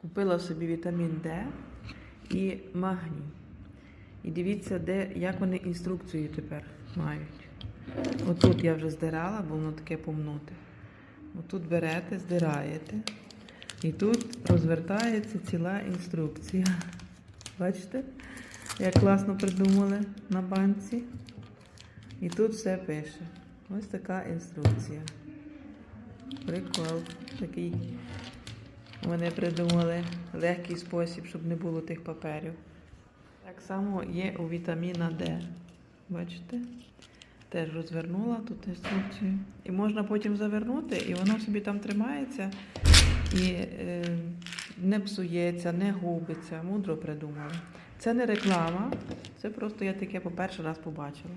Купила собі вітамін Д і магній. І дивіться, де, як вони інструкцію тепер мають. Отут я вже здирала, бо воно таке помнуте. Отут берете, здираєте. І тут розвертається ціла інструкція. Бачите, як класно придумали на банці. І тут все пише. Ось така інструкція. Прикол. Такий вони придумали легкий спосіб, щоб не було тих паперів. Так само є у вітаміна Д. Бачите? Теж розвернула тут інструкцію. І можна потім завернути, і воно собі там тримається і е, не псується, не губиться. Мудро придумали. Це не реклама, це просто я таке по перший раз побачила.